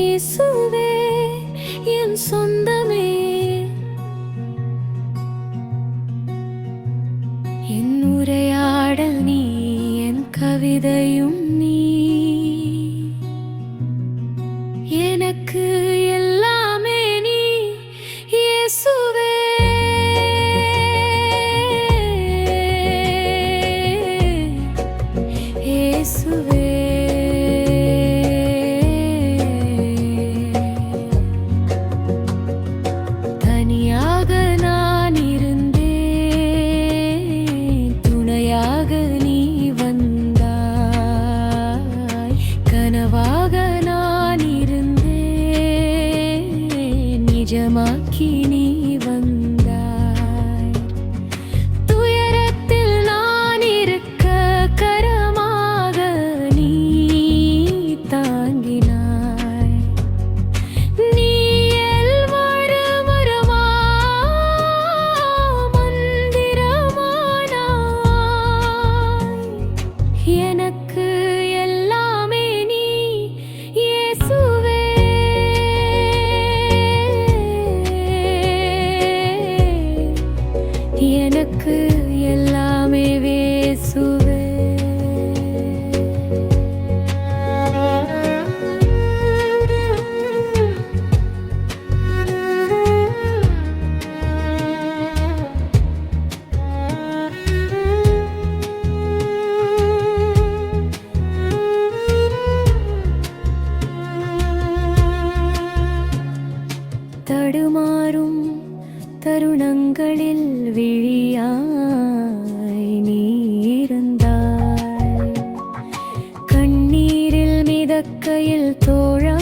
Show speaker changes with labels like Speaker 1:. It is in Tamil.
Speaker 1: இயேசுவே என் சொந்தமே. என் உரையாடல் நீ என் கவிதையும் நீ. எனக்கு எல்லாமே ಆವಾಗ எனக்கு கிடக்கையில் தோழா